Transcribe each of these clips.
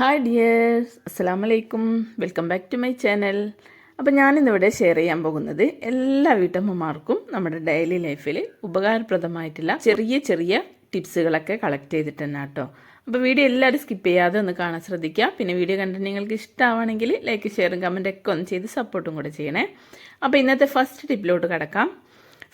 Hi dears അസ്സാം വലൈക്കും welcome back to my channel അപ്പോൾ ഞാനിന്നിവിടെ ഷെയർ ചെയ്യാൻ പോകുന്നത് എല്ലാ വീട്ടമ്മമാർക്കും നമ്മുടെ ഡെയിലി ലൈഫിൽ ഉപകാരപ്രദമായിട്ടുള്ള ചെറിയ ചെറിയ ടിപ്സുകളൊക്കെ കളക്ട് ചെയ്തിട്ട് തന്നെ കേട്ടോ. അപ്പോൾ വീഡിയോ എല്ലാവരും സ്കിപ്പ് ചെയ്യാതെ ഒന്ന് കാണാൻ ശ്രദ്ധിക്കുക. പിന്നെ വീഡിയോ കണ്ടിട്ട് നിങ്ങൾക്ക് ഇഷ്ടമാണെങ്കിൽ ലൈക്ക് ഷെയറും കമന്റ് ഒക്കെ ഒന്ന് ചെയ്ത് സപ്പോർട്ടും കൂടെ ചെയ്യണേ. അപ്പോൾ ഇന്നത്തെ ഫസ്റ്റ് ടിപ്പിലോട്ട് കിടക്കാം.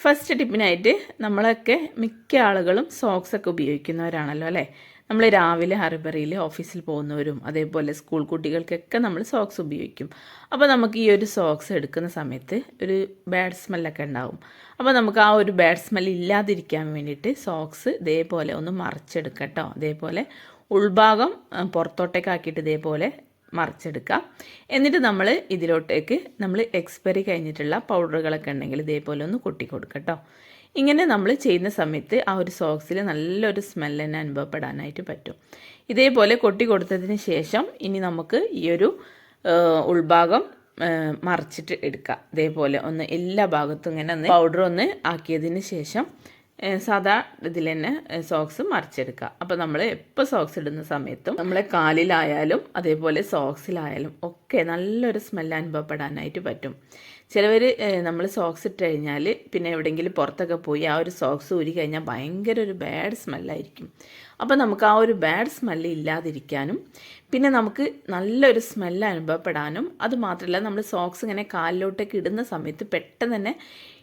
ഫസ്റ്റ് ടിപ്പിനായിട്ട് നമ്മളൊക്കെ മിക്ക ആളുകളും സോക്സ് ഒക്കെ ഉപയോഗിക്കുന്നവരാണല്ലോ അല്ലേ? നമ്മൾ രാവിലെ ഹറിബറിയിൽ ഓഫീസിൽ പോകുന്നവരും അതേപോലെ സ്കൂൾ കുട്ടികൾക്കൊക്കെ നമ്മൾ സോക്സ് ഉപയോഗിക്കും. അപ്പോൾ നമുക്ക് ഈ ഒരു സോക്സ് എടുക്കുന്ന സമയത്ത് ഒരു ബാഡ് സ്മെല്ലൊക്കെ ഉണ്ടാവും. അപ്പോൾ നമുക്ക് ആ ഒരു ബാഡ് സ്മെൽ ഇല്ലാതിരിക്കാൻ വേണ്ടിയിട്ട് സോക്സ് ഇതേപോലെ ഒന്ന് മറിച്ചെടുക്കട്ടോ അതേപോലെ ഉൾഭാഗം പുറത്തോട്ടേക്കാക്കിയിട്ട് ഇതേപോലെ മറിച്ചെടുക്കുക എന്നിട്ട് നമ്മൾ ഇതിലോട്ടേക്ക് നമ്മൾ എക്സ്പയറി കഴിഞ്ഞിട്ടുള്ള പൗഡറുകളൊക്കെ ഉണ്ടെങ്കിൽ ഇതേപോലെ ഒന്ന് കൊട്ടി കൊടുക്കട്ടോ ഇങ്ങനെ നമ്മൾ ചെയ്യുന്ന സമയത്ത് ആ ഒരു സോക്സിൽ നല്ലൊരു സ്മെല്ല് തന്നെ അനുഭവപ്പെടാനായിട്ട് പറ്റും. ഇതേപോലെ കൊട്ടി കൊടുത്തതിന് ശേഷം ഇനി നമുക്ക് ഈ ഒരു ഉൾഭാഗം മറിച്ചിട്ട് എടുക്കുക ഇതേപോലെ ഒന്ന് എല്ലാ ഭാഗത്തും ഇങ്ങനെ ഒന്ന് പൗഡർ ഒന്ന് ആക്കിയതിന് ശേഷം സാധാ ഇതിൽ തന്നെ സോക്സ് മറിച്ചെടുക്കുക അപ്പോൾ നമ്മൾ എപ്പോൾ സോക്സ് ഇടുന്ന സമയത്തും നമ്മളെ കാലിലായാലും അതേപോലെ സോക്സിലായാലും ഒക്കെ നല്ലൊരു സ്മെല്ല് അനുഭവപ്പെടാനായിട്ട് പറ്റും. ചിലവർ നമ്മൾ സോക്സ് ഇട്ട് കഴിഞ്ഞാൽ പിന്നെ എവിടെയെങ്കിലും പുറത്തൊക്കെ പോയി ആ ഒരു സോക്സ് ഊരി കഴിഞ്ഞാൽ ഭയങ്കര ഒരു ബാഡ് സ്മെല്ലായിരിക്കും അപ്പോൾ നമുക്ക് ആ ഒരു ബാഡ് സ്മെല്ല് ഇല്ലാതിരിക്കാനും പിന്നെ നമുക്ക് നല്ലൊരു സ്മെല്ല് അനുഭവപ്പെടാനും അതുമാത്രമല്ല നമ്മൾ സോക്സ് ഇങ്ങനെ കാലിലോട്ടേക്ക് ഇടുന്ന സമയത്ത് പെട്ടെന്ന് തന്നെ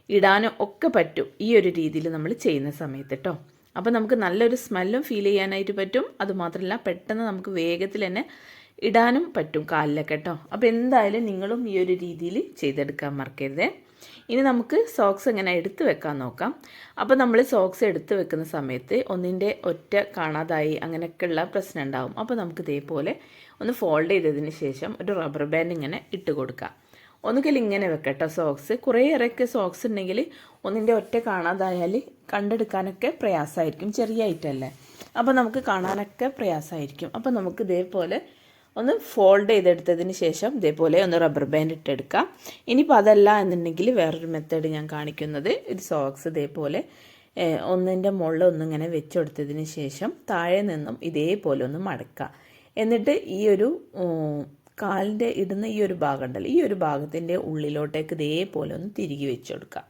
ഇടാനും ഒക്കെ പറ്റും ഈ ഒരു രീതിയിൽ നമ്മൾ ചെയ്യുന്ന സമയത്ത് കേട്ടോ അപ്പോൾ നമുക്ക് നല്ലൊരു സ്മെല്ലും ഫീൽ ചെയ്യാനായിട്ട് പറ്റും. അതുമാത്രമല്ല പെട്ടെന്ന് നമുക്ക് വേഗത്തിൽ തന്നെ ഇടാനും പറ്റും കാലിലൊക്കെ കേട്ടോ. അപ്പോൾ എന്തായാലും നിങ്ങളും ഈ ഒരു രീതിയിൽ ചെയ്തെടുക്കാൻ മറക്കരുതേ. ഇനി നമുക്ക് സോക്സ് എങ്ങനെ എടുത്ത് വെക്കാൻ നോക്കാം. അപ്പോൾ നമ്മൾ സോക്സ് എടുത്ത് വെക്കുന്ന സമയത്ത് ഒന്നിന്റെ ഒറ്റ കാണാതായി അങ്ങനെയൊക്കെയുള്ള പ്രശ്നം ഉണ്ടാവും. അപ്പോൾ നമുക്ക് ഇതേപോലെ ഒന്ന് ഫോൾഡ് ചെയ്തതിന് ശേഷം ഒരു റബ്ബർ ബാൻഡ് ഇങ്ങനെ ഇട്ട് കൊടുക്കാം. ഒന്നുകിൽ ഇങ്ങനെ വെക്കട്ടോ സോക്സ് കുറേയേറെയൊക്കെ സോക്സ് ഉണ്ടെങ്കിൽ ഒന്നിന്റെ ഒറ്റ കാണാതായാൽ കണ്ടെടുക്കാനൊക്കെ പ്രയാസമായിരിക്കും. ചെറിയ ഐറ്റമല്ലേ അപ്പോൾ നമുക്ക് കാണാനൊക്കെ പ്രയാസമായിരിക്കും. അപ്പോൾ നമുക്ക് ഇതേപോലെ ഒന്ന് ഫോൾഡ് ചെയ്തെടുത്തതിന് ശേഷം ഇതേപോലെ ഒന്ന് റബ്ബർ ബാൻഡ് ഇട്ടെടുക്കാം. ഇനിയിപ്പോൾ അതല്ല എന്നുണ്ടെങ്കിൽ വേറൊരു മെത്തേഡ് ഞാൻ കാണിക്കുന്നത്. ഒരു സോക്സ് ഇതേപോലെ ഒന്നിന്റെ മുകളിൽ ഒന്നിങ്ങനെ വെച്ചെടുത്തതിന് ശേഷം താഴെ നിന്നും ഇതേപോലെ ഒന്ന് മടക്കുക. എന്നിട്ട് ഈ ഒരു കാലിന്റെ ഇടുന്ന ഈ ഒരു ഭാഗം ഉണ്ടല്ലോ ഈ ഒരു ഭാഗത്തിന്റെ ഉള്ളിലോട്ടേക്ക് ഇതേപോലെ ഒന്ന് തിരികെ വെച്ച് കൊടുക്കുക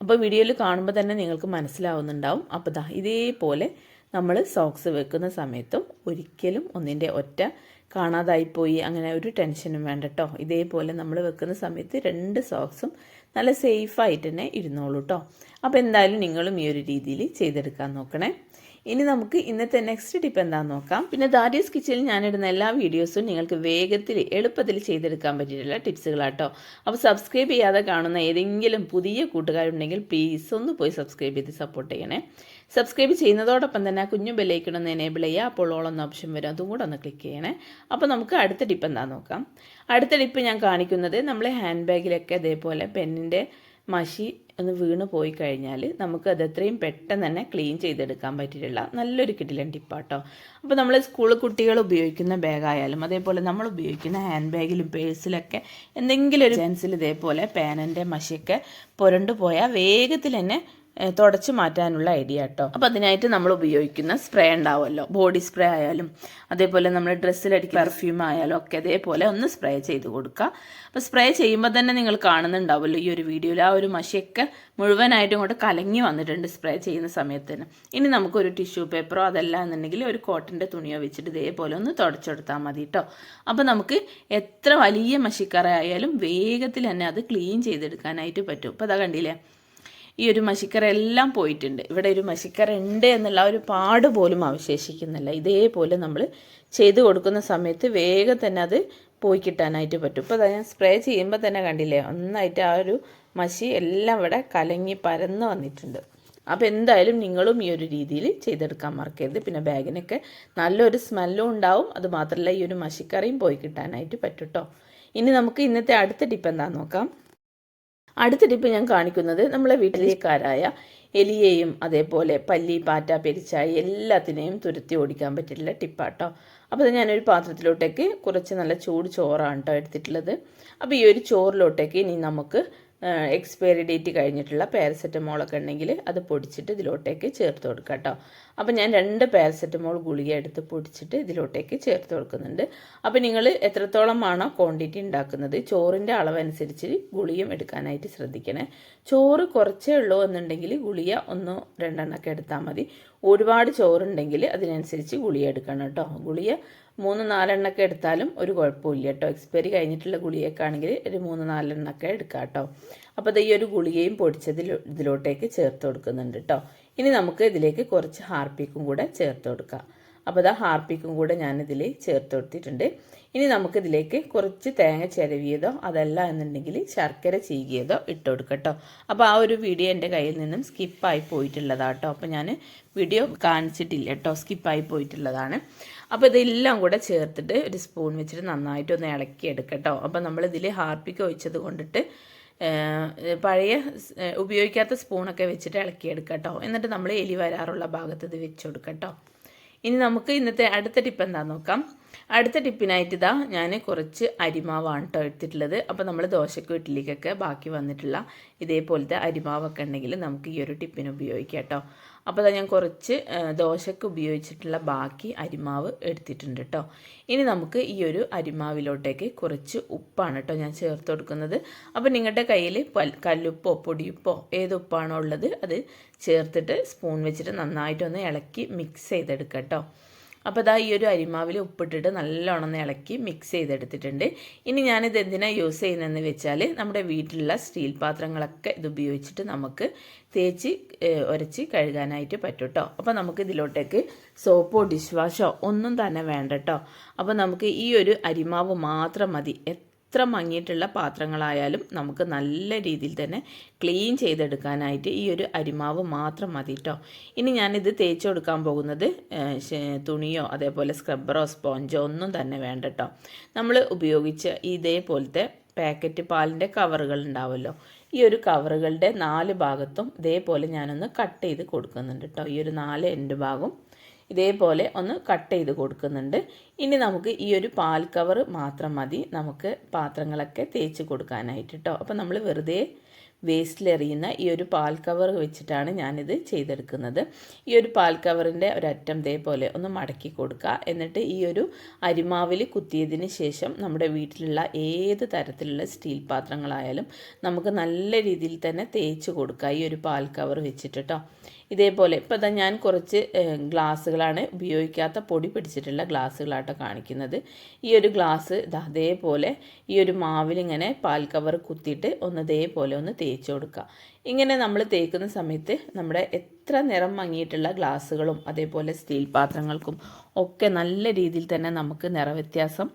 അപ്പോൾ വീഡിയോയിൽ കാണുമ്പോൾ തന്നെ നിങ്ങൾക്ക് മനസ്സിലാവുന്നുണ്ടാവും. അപ്പോൾ ദാ ഇതേപോലെ നമ്മൾ സോക്സ് വെക്കുന്ന സമയത്തും ഒരിക്കലും ഒന്നിന്റെ ഒറ്റ കാണാതായിപ്പോയി അങ്ങനെ ഒരു ടെൻഷനും വേണ്ട കേട്ടോ ഇതേപോലെ നമ്മൾ വെക്കുന്ന സമയത്ത് രണ്ട് സോക്സും നല്ല സേഫായിട്ട് തന്നെ ഇരുന്നോളൂ കേട്ടോ അപ്പോൾ എന്തായാലും നിങ്ങളും ഈ ഒരു രീതിയിൽ ചെയ്തെടുക്കാൻ നോക്കണേ. ഇനി നമുക്ക് ഇന്നത്തെ നെക്സ്റ്റ് ടിപ്പ് എന്താണെന്ന് നോക്കാം. പിന്നെ ദാരിയസ് കിച്ചണിൽ ഞാനിടുന്ന എല്ലാ വീഡിയോസും നിങ്ങൾക്ക് വേഗത്തിൽ എളുപ്പത്തിൽ ചെയ്തെടുക്കാൻ പറ്റിയിട്ടുള്ള ടിപ്സുകളാട്ടോ അപ്പോൾ സബ്സ്ക്രൈബ് ചെയ്യാതെ കാണുന്ന ഏതെങ്കിലും പുതിയ കൂട്ടുകാരുണ്ടെങ്കിൽ പ്ലീസ് ഒന്ന് പോയി സബ്സ്ക്രൈബ് ചെയ്ത് സപ്പോർട്ട് ചെയ്യണേ. സബ്സ്ക്രൈബ് ചെയ്യുന്നതോടൊപ്പം തന്നെ ആ കുഞ്ഞു ബെല്ലൈക്കണം ഒന്ന് എനേബിൾ ചെയ്യുക. അപ്പോൾ ഓളൊന്ന് ഓപ്ഷൻ വരും. അതും കൂടെ ഒന്ന് ക്ലിക്ക് ചെയ്യണേ. അപ്പോൾ നമുക്ക് അടുത്ത ടിപ്പ് എന്താണെന്ന് നോക്കാം. അടുത്ത ടിപ്പ് ഞാൻ കാണിക്കുന്നത് നമ്മൾ ഹാൻഡ് ബാഗിലൊക്കെ അതേപോലെ പെന്നിന്റെ മഷി ഒന്ന് വീണ് പോയി കഴിഞ്ഞാൽ നമുക്ക് അത് എത്രയും പെട്ടെന്ന് തന്നെ ക്ലീൻ ചെയ്തെടുക്കാൻ പറ്റിയിട്ടുള്ള നല്ലൊരു കിടിലൻ ടിപ്പാട്ടോ അപ്പോൾ നമ്മൾ സ്കൂൾ കുട്ടികൾ ഉപയോഗിക്കുന്ന ബാഗായാലും അതേപോലെ നമ്മൾ ഉപയോഗിക്കുന്ന ഹാൻഡ് ബാഗിലും പേഴ്സിലൊക്കെ എന്തെങ്കിലും ഒരു ചാൻസിൽ ഇതേപോലെ പേനന്റെ മഷിയൊക്കെ പുരണ്ടു പോയാൽ വേഗത്തിൽ തന്നെ തുടച്ച് മാറ്റാനുള്ള ഐഡിയ കേട്ടോ. അപ്പോൾ അതിനായിട്ട് നമ്മൾ ഉപയോഗിക്കുന്ന സ്പ്രേ ഉണ്ടാവുമല്ലോ. ബോഡി സ്പ്രേ ആയാലും അതേപോലെ നമ്മൾ ഡ്രസ്സിലടിക്കുന്ന പെർഫ്യൂം ആയാലും ഒക്കെ അതേപോലെ ഒന്ന് സ്പ്രേ ചെയ്ത് കൊടുക്കുക. അപ്പോൾ സ്പ്രേ ചെയ്യുമ്പോൾ തന്നെ നിങ്ങൾ കാണുന്നുണ്ടാവുമല്ലോ ഈ ഒരു വീഡിയോയിൽ. ആ ഒരു മഷിയൊക്കെ മുഴുവനായിട്ടും ഇങ്ങോട്ട് കലങ്ങി വന്നിട്ടുണ്ട് സ്പ്രേ ചെയ്യുന്ന സമയത്ത് തന്നെ. ഇനി നമുക്കൊരു ടിഷ്യൂ പേപ്പറോ അതല്ല എന്നുണ്ടെങ്കിൽ ഒരു കോട്ടന്റെ തുണിയോ വെച്ചിട്ട് ഇതേപോലെ ഒന്ന് തുടച്ചെടുത്താൽ മതി കേട്ടോ. അപ്പോൾ നമുക്ക് എത്ര വലിയ മഷിക്കറ ആയാലും വേഗത്തിൽ തന്നെ അത് ക്ലീൻ ചെയ്തെടുക്കാനായിട്ട് പറ്റും. അപ്പോൾ അതാ കണ്ടില്ലേ? ഈ ഒരു മഷിക്കറ എല്ലാം പോയിട്ടുണ്ട്. ഇവിടെ ഒരു മഷിക്കറ ഉണ്ട് എന്നുള്ള ഒരു പാട് പോലും അവശേഷിക്കുന്നില്ല. ഇതേപോലെ നമ്മൾ ചെയ്ത് കൊടുക്കുന്ന സമയത്ത് വേഗം തന്നെ അത് പോയി കിട്ടാനായിട്ട് പറ്റും. ഇപ്പോൾ ഞാൻ സ്പ്രേ ചെയ്യുമ്പോൾ തന്നെ കണ്ടില്ലേ ഒന്നായിട്ട് ആ ഒരു മഷി എല്ലാം ഇവിടെ കലങ്ങി പരന്ന് വന്നിട്ടുണ്ട്. അപ്പോൾ എന്തായാലും നിങ്ങളും ഈ ഒരു രീതിയിൽ ചെയ്തെടുക്കാൻ മറക്കരുത്. പിന്നെ ബാഗിനൊക്കെ നല്ലൊരു സ്മെല്ലും ഉണ്ടാവും. അത് മാത്രമല്ല ഈ ഒരു മഷിക്കറിയും പോയി കിട്ടാനായിട്ട് പറ്റും കേട്ടോ ഇനി നമുക്ക് ഇന്നത്തെ അടുത്ത ടിപ്പ് എന്താണെന്ന് നോക്കാം. അടുത്ത ടിപ്പ് ഞാൻ കാണിക്കുന്നത് നമ്മളെ വീട്ടിലേക്കാരായ എലിയെയും അതേപോലെ പല്ലി പാറ്റ പെരിച്ചായി എല്ലാത്തിനെയും തുരുത്തി ഓടിക്കാൻ പറ്റില്ല ടിപ്പാട്ടോ. അപ്പോൾ ഞാനൊരു പാത്രത്തിലോട്ടേക്ക് കുറച്ച് നല്ല ചൂട് ചോറാണ് കേട്ടോ എടുത്തിട്ടുള്ളത്. അപ്പോൾ ഈ ഒരു ചോറിലോട്ടേക്ക് ഇനി നമുക്ക് എക്സ്പയറി ഡേറ്റ് കഴിഞ്ഞിട്ടുള്ള പാരസെറ്റമോളൊക്കെ ഉണ്ടെങ്കിൽ അത് പൊടിച്ചിട്ട് ഇതിലോട്ടേക്ക് ചേർത്ത് കൊടുക്കാം കേട്ടോ. അപ്പം ഞാൻ രണ്ട് പാരസെറ്റമോൾ ഗുളിക എടുത്ത് പൊടിച്ചിട്ട് ഇതിലോട്ടേക്ക് ചേർത്ത് കൊടുക്കുന്നുണ്ട്. അപ്പം നിങ്ങൾ എത്രത്തോളം ആണോ ക്വാണ്ടിറ്റി ഉണ്ടാക്കുന്നത് ചോറിന്റെ അളവനുസരിച്ച് ഗുളിയും എടുക്കാനായിട്ട് ശ്രദ്ധിക്കണേ. ചോറ് കുറച്ചേ ഉള്ളൂ എന്നുണ്ടെങ്കിൽ ഗുളിക ഒന്നോ രണ്ടെണ്ണമൊക്കെ എടുത്താൽ മതി. ഒരുപാട് ചോറുണ്ടെങ്കിൽ അതിനനുസരിച്ച് ഗുളിക എടുക്കണം കേട്ടോ. ഗുളിക മൂന്ന് നാലെണ്ണൊക്കെ എടുത്താലും ഒരു കുഴപ്പമില്ല കേട്ടോ. എക്സ്പയറി കഴിഞ്ഞിട്ടുള്ള ഗുളികയൊക്കെ ആണെങ്കിൽ ഒരു മൂന്ന് നാലെണ്ണൊക്കെ എടുക്കാം കേട്ടോ. അപ്പോൾ ഇത് ഈ ഒരു ഗുളികയും പൊടിച്ചതിൽ ഇതിലോട്ടേക്ക് ചേർത്ത് കൊടുക്കുന്നുണ്ട് കേട്ടോ. ഇനി നമുക്ക് ഇതിലേക്ക് കുറച്ച് ഹാർപ്പിക്കും കൂടെ ചേർത്ത് കൊടുക്കാം. അപ്പോൾ ഇതാ ഹാർപ്പിക്കും കൂടെ ഞാനിതിൽ ചേർത്ത് കൊടുത്തിട്ടുണ്ട് ഇനി നമുക്കിതിലേക്ക് കുറച്ച് തേങ്ങ ചിരവിയതോ അതല്ല എന്നുണ്ടെങ്കിൽ ശർക്കര ചീകിയതോ ഇട്ട് കൊടുക്കട്ടോ അപ്പോൾ ആ ഒരു വീഡിയോ എന്റെ കയ്യിൽ നിന്നും സ്കിപ്പായി പോയിട്ടുള്ളതാട്ടോ. അപ്പോൾ ഞാൻ വീഡിയോ കാണിച്ചിട്ടില്ല കേട്ടോ സ്കിപ്പായി പോയിട്ടുള്ളതാണ്. അപ്പോൾ ഇതെല്ലാം കൂടെ ചേർത്തിട്ട് ഒരു സ്പൂൺ വെച്ചിട്ട് നന്നായിട്ടൊന്ന് ഇളക്കി എടുക്കട്ടോ അപ്പോൾ നമ്മളിതിൽ ഹാർപ്പിക്ക് ഒഴിച്ചത് കൊണ്ടിട്ട് പഴയ ഉപയോഗിക്കാത്ത സ്പൂണൊക്കെ വെച്ചിട്ട് ഇളക്കി എടുക്കട്ടോ എന്നിട്ട് നമ്മൾ എലി വരാറുള്ള ഭാഗത്ത് ഇത് വെച്ച് കൊടുക്കട്ടോ ഇനി നമുക്ക് ഇന്നത്തെ അടുത്ത ടിപ്പ് എന്താണെന്ന് നോക്കാം? അടുത്ത ടിപ്പിനായിട്ട് ഇതാ ഞാൻ കുറച്ച് അരിമാവാണ് കേട്ടോ എടുത്തിട്ടുള്ളത്. അപ്പോൾ നമ്മൾ ദോശക്കും ഇഡ്ഡലിക്കൊക്കെ ബാക്കി വന്നിട്ടുള്ള ഇതേപോലത്തെ അരിമാവൊക്കെ ഉണ്ടെങ്കിൽ നമുക്ക് ഈ ഒരു ടിപ്പിന് ഉപയോഗിക്കാം കേട്ടോ അപ്പോൾ അതാ ഞാൻ കുറച്ച് ദോശയ്ക്ക് ഉപയോഗിച്ചിട്ടുള്ള ബാക്കി അരിമാവ് എടുത്തിട്ടുണ്ട് കേട്ടോ ഇനി നമുക്ക് ഈ ഒരു അരിമാവിലോട്ടേക്ക് കുറച്ച് ഉപ്പാണ് കേട്ടോ ഞാൻ ചേർത്ത് കൊടുക്കുന്നത്. അപ്പോൾ നിങ്ങളുടെ കയ്യിൽ കല്ലുപ്പോ പൊടിയുപ്പോ ഏത് ഉപ്പാണോ ഉള്ളത് അത് ചേർത്തിട്ട് സ്പൂൺ വെച്ചിട്ട് നന്നായിട്ടൊന്ന് ഇളക്കി മിക്സ് ചെയ്തെടുക്കാം കേട്ടോ അപ്പോൾ ഇതാ ഈ ഒരു അരിമാവിൽ ഉപ്പിട്ടിട്ട് നല്ലോണം ഇളക്കി മിക്സ് ചെയ്തെടുത്തിട്ടുണ്ട്. ഇനി ഞാനിത് എന്തിനാണ് യൂസ് ചെയ്യുന്നതെന്ന് വെച്ചാൽ നമ്മുടെ വീട്ടിലുള്ള സ്റ്റീൽ പാത്രങ്ങളൊക്കെ ഇത് ഉപയോഗിച്ചിട്ട് നമുക്ക് തേച്ച് ഉരച്ച് കഴുകാനായിട്ട് പറ്റും കേട്ടോ അപ്പോൾ നമുക്ക് ഇതിലോട്ടേക്ക് സോപ്പോ ഡിഷ് വാഷോ ഒന്നും തന്നെ വേണ്ട കേട്ടോ അപ്പോൾ നമുക്ക് ഈ ഒരു അരിമാവ് മാത്രം മതി. എത്ര മങ്ങിയിട്ടുള്ള പാത്രങ്ങളായാലും നമുക്ക് നല്ല രീതിയിൽ തന്നെ ക്ലീൻ ചെയ്തെടുക്കാനായിട്ട് ഈ ഒരു അരിമാവ് മാത്രം മതി കേട്ടോ ഇനി ഞാനിത് തേച്ച് കൊടുക്കാൻ പോകുന്നത് തുണിയോ അതേപോലെ സ്ക്രബ്ബറോ സ്പോഞ്ചോ ഒന്നും തന്നെ വേണ്ട കേട്ടോ നമ്മൾ ഉപയോഗിച്ച ഇതേപോലത്തെ പാക്കറ്റ് പാലിന്റെ കവറുകൾ ഉണ്ടാവുമല്ലോ ഈ ഒരു കവറുകളുടെ നാല് ഭാഗത്തും ഇതേപോലെ ഞാനൊന്ന് കട്ട് ചെയ്ത് കൊടുക്കുന്നുണ്ട് കേട്ടോ ഈ ഒരു നാല് എൻഡ് ഭാഗം ഇതേപോലെ ഒന്ന് കട്ട് ചെയ്ത് കൊടുക്കുന്നുണ്ട്. ഇനി നമുക്ക് ഈ ഒരു പാൽ കവർ മാത്രം മതി. നമുക്ക് പാത്രങ്ങളൊക്കെ തേച്ച് കൊടുക്കാനായിട്ട് കേട്ടോ അപ്പോൾ നമ്മൾ വെറുതെ വേസ്റ്റിലെറിയുന്ന ഈ ഒരു പാൽ കവർ വെച്ചിട്ടാണ് ഞാനിത് ചെയ്തെടുക്കുന്നത്. ഈ ഒരു പാൽ കവറിന്റെ ഒരറ്റം ഇതേപോലെ ഒന്ന് മടക്കി കൊടുക്കുക. എന്നിട്ട് ഈ ഒരു അരിമാവിൽ കുത്തിയതിന് ശേഷം നമ്മുടെ വീട്ടിലുള്ള ഏത് തരത്തിലുള്ള സ്റ്റീൽ പാത്രങ്ങളായാലും നമുക്ക് നല്ല രീതിയിൽ തന്നെ തേച്ച് കൊടുക്കുക ഈ ഒരു പാൽ കവർ വെച്ചിട്ട് കേട്ടോ ഇതേപോലെ ഇപ്പോൾ ഇതാ ഞാൻ കുറച്ച് ഗ്ലാസ്സുകളാണ് ഉപയോഗിക്കാത്ത പൊടി പിടിച്ചിട്ടുള്ള ഗ്ലാസ്സുകളാട്ടോ കാണിക്കുന്നത്. ഈ ഒരു ഗ്ലാസ് അതേപോലെ ഈ ഒരു മാവിലിങ്ങനെ പാൽ കവർ കുത്തിയിട്ട് ഒന്ന് ഇതേപോലെ ഒന്ന് തേച്ച് കൊടുക്കുക. ഇങ്ങനെ നമ്മൾ തേക്കുന്ന സമയത്ത് നമ്മുടെ എത്ര നിറം മങ്ങിയിട്ടുള്ള ഗ്ലാസ്സുകളും അതേപോലെ സ്റ്റീൽ പാത്രങ്ങൾക്കും ഒക്കെ നല്ല രീതിയിൽ തന്നെ നമുക്ക് നിറവ്യത്യാസം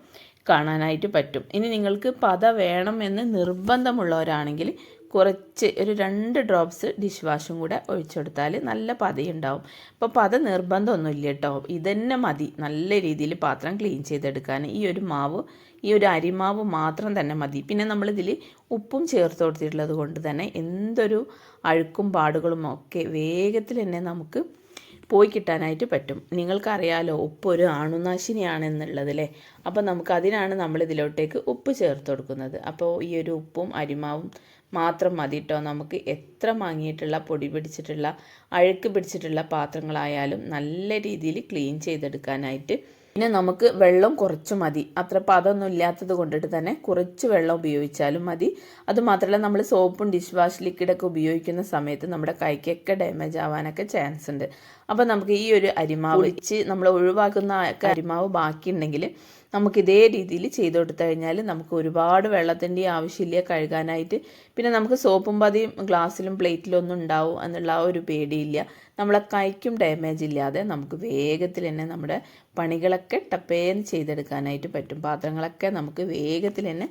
കാണാനായിട്ട് പറ്റും. ഇനി നിങ്ങൾക്ക് പത വേണമെന്ന് നിർബന്ധമുള്ളവരാണെങ്കിൽ കുറച്ച് ഒരു രണ്ട് ഡ്രോപ്സ് ഡിഷ് വാഷും കൂടെ ഒഴിച്ചെടുത്താൽ നല്ല പതയുണ്ടാവും. അപ്പോൾ പത നിർബന്ധമൊന്നുമില്ല കേട്ടോ. ഇതന്നെ മതി. നല്ല രീതിയിൽ പാത്രം ക്ലീൻ ചെയ്തെടുക്കാൻ. ഈ ഒരു മാവ് ഈ ഒരു അരിമാവ് മാത്രം തന്നെ മതി. പിന്നെ നമ്മളിതിൽ ഉപ്പും ചേർത്ത് കൊടുത്തിട്ടുള്ളത് കൊണ്ട് തന്നെ എന്തൊരു അഴുക്കും പാടുകളും ഒക്കെ വേഗത്തിൽ തന്നെ നമുക്ക് പോയി കിട്ടാനായിട്ട് പറ്റും. നിങ്ങൾക്കറിയാലോ ഉപ്പ് ഒരു അണുനാശിനിയാണെന്നുള്ളതല്ലേ അപ്പോൾ നമുക്ക് അതിനാണ് നമ്മൾ ഇതിലോട്ടേക്ക് ഉപ്പ് ചേർത്ത് കൊടുക്കുന്നത്. അപ്പോൾ ഈ ഒരു ഉപ്പും അരിമാവും മാത്രം മതി കേട്ടോ നമുക്ക് എത്ര മാങ്ങിയിട്ടുള്ള പൊടി പിടിച്ചിട്ടുള്ള അഴുക്ക് പിടിച്ചിട്ടുള്ള പാത്രങ്ങളായാലും നല്ല രീതിയിൽ ക്ലീൻ ചെയ്തെടുക്കാനായിട്ട് പിന്നെ നമുക്ക് വെള്ളം കുറച്ച് മതി. അത്ര പതൊന്നും ഇല്ലാത്തത് കൊണ്ടിട്ട് തന്നെ കുറച്ച് വെള്ളം ഉപയോഗിച്ചാലും മതി. അതുമാത്രമല്ല നമ്മൾ സോപ്പും ഡിഷ് വാഷ് ലിക്വിഡൊക്കെ ഉപയോഗിക്കുന്ന സമയത്ത് നമ്മുടെ കൈക്കൊക്കെ ഡാമേജ് ആവാനൊക്കെ ചാൻസ് ഉണ്ട്. അപ്പോൾ നമുക്ക് ഈ ഒരു അരിമാവ് വെച്ച് നമ്മൾ ഒഴിവാക്കുന്ന അരിമാവ് ബാക്കിയുണ്ടെങ്കിൽ നമുക്ക് ഇതേ രീതിയിൽ ചെയ്ത് കൊടുത്തു കഴിഞ്ഞാൽ നമുക്ക് ഒരുപാട് വെള്ളത്തിന്റെ ആവശ്യമില്ല കഴുകാനായിട്ട്. പിന്നെ നമുക്ക് സോപ്പും പതിയും ഗ്ലാസ്സിലും പ്ലേറ്റിലും ഒന്നും ഉണ്ടാവും എന്നുള്ള ആ ഒരു പേടിയില്ല. നമ്മളെ കൈക്കും ഡാമേജ് ഇല്ലാതെ നമുക്ക് വേഗത്തിൽ തന്നെ നമ്മുടെ പണികളൊക്കെ ടപ്പേന്ന് ചെയ്തെടുക്കാനായിട്ട് പറ്റും. പാത്രങ്ങളൊക്കെ നമുക്ക് വേഗത്തിൽ തന്നെ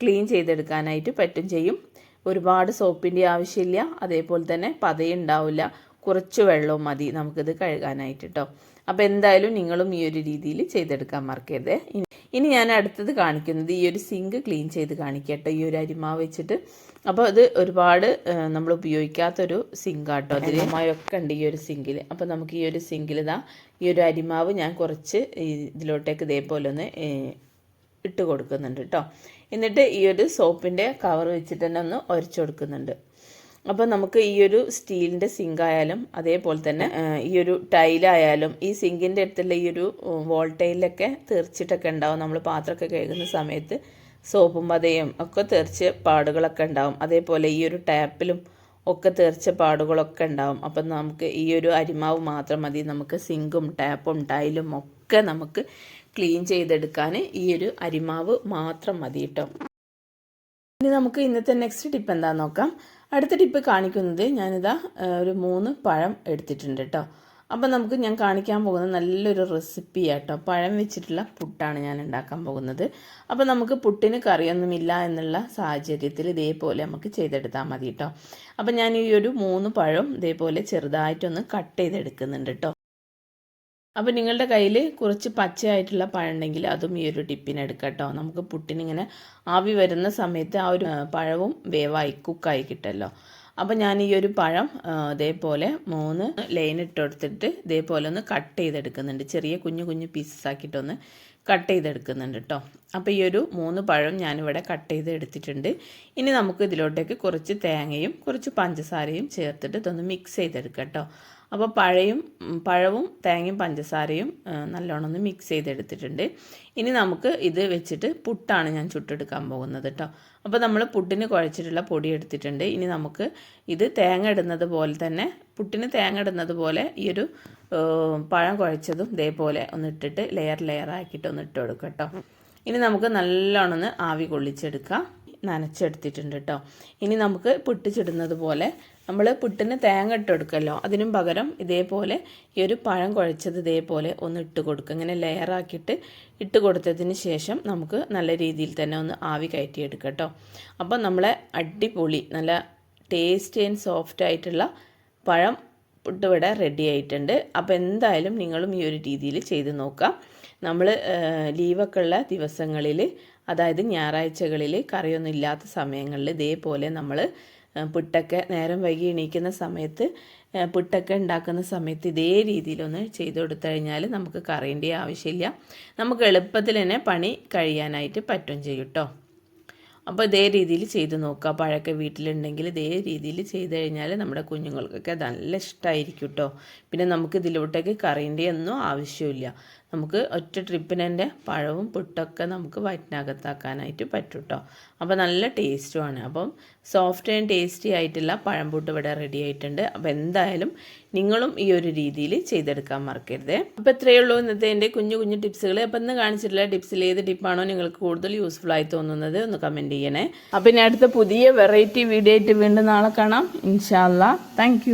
ക്ലീൻ ചെയ്തെടുക്കാനായിട്ട് പറ്റും ചെയ്യും. ഒരുപാട് സോപ്പിന്റെ ആവശ്യമില്ല. അതേപോലെ തന്നെ പതയുണ്ടാവില്ല കുറച്ച് വെള്ളവും മതി നമുക്കിത് കഴുകാനായിട്ട് കേട്ടോ അപ്പോൾ എന്തായാലും നിങ്ങളും ഈ ഒരു രീതിയിൽ ചെയ്തെടുക്കാൻ മറക്കരുത്. ഇനി ഞാൻ അടുത്തത് കാണിക്കുന്നത് ഈ ഒരു സിങ്ക് ക്ലീൻ ചെയ്ത് കാണിക്കട്ടെ. ഈ ഒരു അരിമാവ് വെച്ചിട്ട്. അപ്പോൾ അത് ഒരുപാട് നമ്മൾ ഉപയോഗിക്കാത്തൊരു സിങ്കാട്ടോ അതിലുമായൊക്കെ ഉണ്ട് ഈ ഒരു സിങ്കിൽ അപ്പോൾ നമുക്ക് ഈ ഒരു സിങ്കിൽ ഇതാ ഈ ഒരു അരിമാവ് ഞാൻ കുറച്ച് ഇതിലോട്ടേക്ക് ഇതേപോലെ ഒന്ന് ഇട്ട് കൊടുക്കുന്നുണ്ട് കേട്ടോ എന്നിട്ട് ഈ ഒരു സോപ്പിന്റെ കവർ വെച്ചിട്ട് തന്നെ ഒന്ന് ഉരച്ചു കൊടുക്കുന്നുണ്ട്. അപ്പോൾ നമുക്ക് ഈ ഒരു സ്റ്റീലിന്റെ സിങ്ക് ആയാലും അതേപോലെ തന്നെ ഈ ഒരു ടൈലായാലും ഈ സിങ്കിന്റെ അടുത്തുള്ള ഈ ഒരു വോൾട്ടൈലൊക്കെ തെറിച്ചിട്ടൊക്കെ ഉണ്ടാവും. നമ്മൾ പാത്രമൊക്കെ കഴുകുന്ന സമയത്ത് സോപ്പും പതയും ഒക്കെ തെറിച്ച് പാടുകളൊക്കെ ഉണ്ടാവും. അതേപോലെ ഈ ഒരു ടാപ്പിലും ഒക്കെ തെറിച്ച പാടുകളൊക്കെ ഉണ്ടാവും. അപ്പം നമുക്ക് ഈ ഒരു അരിമാവ് മാത്രം മതി. നമുക്ക് സിങ്കും ടാപ്പും ടൈലും ഒക്കെ നമുക്ക് ക്ലീൻ ചെയ്തെടുക്കാൻ ഈ ഒരു അരിമാവ് മാത്രം മതി കേട്ടോ ഇനി നമുക്ക് ഇന്നത്തെ നെക്സ്റ്റ് ടിപ്പ് എന്താണെന്ന് നോക്കാം. അടുത്ത ടിപ്പ് കാണിക്കുന്നത് ഞാനിതാ ഒരു മൂന്ന് പഴം എടുത്തിട്ടുണ്ട് കേട്ടോ അപ്പം നമുക്ക് ഞാൻ കാണിക്കാൻ പോകുന്ന നല്ലൊരു റെസിപ്പി ആട്ടോ. പഴം വെച്ചിട്ടുള്ള പുട്ടാണ് ഞാൻ ഉണ്ടാക്കാൻ പോകുന്നത്. അപ്പം നമുക്ക് പുട്ടിന് കറിയൊന്നുമില്ല എന്നുള്ള സാഹചര്യത്തിൽ ഇതേപോലെ നമുക്ക് ചെയ്തെടുത്താൽ മതി കേട്ടോ അപ്പം ഞാൻ ഈ ഒരു മൂന്ന് പഴം ഇതേപോലെ ചെറുതായിട്ടൊന്ന് കട്ട് ചെയ്തെടുക്കുന്നുണ്ട് കേട്ടോ അപ്പോൾ നിങ്ങളുടെ കയ്യിൽ കുറച്ച് പച്ചയായിട്ടുള്ള പഴമുണ്ടെങ്കിൽ അതും ഈ ഒരു ടിപ്പിനെടുക്കാം കേട്ടോ. നമുക്ക് പുട്ടിനിങ്ങനെ ആവി വരുന്ന സമയത്ത് ആ ഒരു പഴവും വേവായി കുക്കായി കിട്ടല്ലോ. അപ്പോൾ ഞാൻ ഈ ഒരു പഴം ഇതേപോലെ മൂന്ന് ലൈൻ ഇട്ടെടുത്തിട്ട് ഇതേപോലെ ഒന്ന് കട്ട് ചെയ്തെടുക്കുന്നുണ്ട്. ചെറിയ കുഞ്ഞു കുഞ്ഞു പീസസ് ആക്കിയിട്ടൊന്ന് കട്ട് ചെയ്തെടുക്കുന്നുണ്ട് കേട്ടോ. അപ്പോൾ ഈ ഒരു മൂന്ന് പഴം ഞാനിവിടെ കട്ട് ചെയ്ത് എടുത്തിട്ടുണ്ട്. ഇനി നമുക്ക് ഇതിലോട്ടേക്ക് കുറച്ച് തേങ്ങയും കുറച്ച് പഞ്ചസാരയും ചേർത്തിട്ട് ഇതൊന്ന് മിക്സ് ചെയ്തെടുക്കാം കേട്ടോ. അപ്പോൾ പഴയും പഴവും തേങ്ങയും പഞ്ചസാരയും നല്ലോണം മിക്സ് ചെയ്തെടുത്തിട്ടുണ്ട്. ഇനി നമുക്ക് ഇത് വെച്ചിട്ട് പുട്ടാണ് ഞാൻ ചുട്ടെടുക്കാൻ പോകുന്നത് കേട്ടോ അപ്പോൾ നമ്മൾ പുട്ടിന് കുഴച്ചിട്ടുള്ള പൊടി എടുത്തിട്ടുണ്ട്. ഇനി നമുക്ക് ഇത് തേങ്ങ ഇടുന്നത് പോലെ തന്നെ പുട്ടിന് തേങ്ങ ഇടുന്നത് പോലെ ഈ ഒരു പഴം കുഴച്ചതും ഇതേപോലെ ഒന്ന് ഇട്ടിട്ട് ലെയർ ലെയർ ആക്കിയിട്ട് ഒന്ന് ഇട്ട് കൊടുക്കാം കേട്ടോ ഇനി നമുക്ക് നല്ലോണം ആവി കൊള്ളിച്ചെടുക്കാം. നനച്ചെടുത്തിട്ടുണ്ട് കേട്ടോ ഇനി നമുക്ക് പൊട്ടിച്ചിടുന്നത് ചുടുന്നത് പോലെ നമ്മൾ പുട്ടിന് തേങ്ങ ഇട്ട് കൊടുക്കല്ലോ അതിനും പകരം ഇതേപോലെ ഈ ഒരു പഴം കുഴച്ചത് ഇതേപോലെ ഒന്ന് ഇട്ട് കൊടുക്കുക. ഇങ്ങനെ ലെയറാക്കിയിട്ട് ഇട്ട് കൊടുത്തതിന് ശേഷം നമുക്ക് നല്ല രീതിയിൽ തന്നെ ഒന്ന് ആവി കയറ്റിയെടുക്കാം കേട്ടോ അപ്പം നമ്മളെ അടിപൊളി നല്ല ടേസ്റ്റി ആൻഡ് സോഫ്റ്റ് ആയിട്ടുള്ള പഴം പുട്ടിവിടെ റെഡി ആയിട്ടുണ്ട്. അപ്പോൾ എന്തായാലും നിങ്ങളും ഈ ഒരു രീതിയിൽ ചെയ്ത് നോക്കാം. നമ്മൾ ലീവൊക്കെ ഉള്ള ദിവസങ്ങളിൽ അതായത് ഞായറാഴ്ചകളിൽ കറിയൊന്നും ഇല്ലാത്ത സമയങ്ങളിൽ ഇതേപോലെ നമ്മൾ പുട്ടൊക്കെ നേരം വൈകി എണീക്കുന്ന സമയത്ത് പുട്ടൊക്കെ ഉണ്ടാക്കുന്ന സമയത്ത് ഇതേ രീതിയിലൊന്ന് ചെയ്ത് കൊടുത്തു കഴിഞ്ഞാൽ നമുക്ക് കറീന്റെ ആവശ്യമില്ല. നമുക്ക് എളുപ്പത്തിൽ തന്നെ പണി കഴിയാനായിട്ട് പറ്റും ചെയ്യും കേട്ടോ അപ്പോൾ ഇതേ രീതിയിൽ ചെയ്ത് നോക്കുക. പഴമൊക്കെ വീട്ടിലുണ്ടെങ്കിൽ ഇതേ രീതിയിൽ ചെയ്ത് കഴിഞ്ഞാൽ നമ്മുടെ കുഞ്ഞുങ്ങൾക്കൊക്കെ നല്ല ഇഷ്ടമായിരിക്കും കേട്ടോ പിന്നെ നമുക്ക് ഇതിലോട്ടേക്ക് കറീന്റെ ഒന്നും ആവശ്യമില്ല. നമുക്ക് ഒറ്റ ട്രിപ്പിന് തന്നെ പഴവും പുട്ടൊക്കെ നമുക്ക് വയറ്റിനകത്താക്കാനായിട്ട് പറ്റും കേട്ടോ അപ്പോൾ നല്ല ടേസ്റ്റുമാണ് അപ്പം സോഫ്റ്റ് ആൻഡ് ടേസ്റ്റി ആയിട്ടുള്ള പഴംപുട്ട് ഇവിടെ റെഡി ആയിട്ടുണ്ട്. അപ്പോൾ എന്തായാലും നിങ്ങളും ഈ ഒരു രീതിയിൽ ചെയ്തെടുക്കാൻ മറക്കരുത്. അപ്പോൾ ഇത്രയേ ഉള്ളൂ ഇന്നത്തെ എന്റെ കുഞ്ഞു കുഞ്ഞു ടിപ്സുകൾ അപ്പോൾ ഇന്ന് കാണിച്ചിട്ടുള്ള ടിപ്സിൽ ഏത് ടിപ്പാണോ നിങ്ങൾക്ക് കൂടുതൽ യൂസ്ഫുൾ ആയി തോന്നുന്നത് ഒന്ന് കമന്റ് ചെയ്യണേ. അപ്പോൾ ഇനി അടുത്ത പുതിയ വെറൈറ്റി വീഡിയോ ആയിട്ട് വീണ്ടും നാളെ കാണാം. ഇൻഷാല്ല താങ്ക്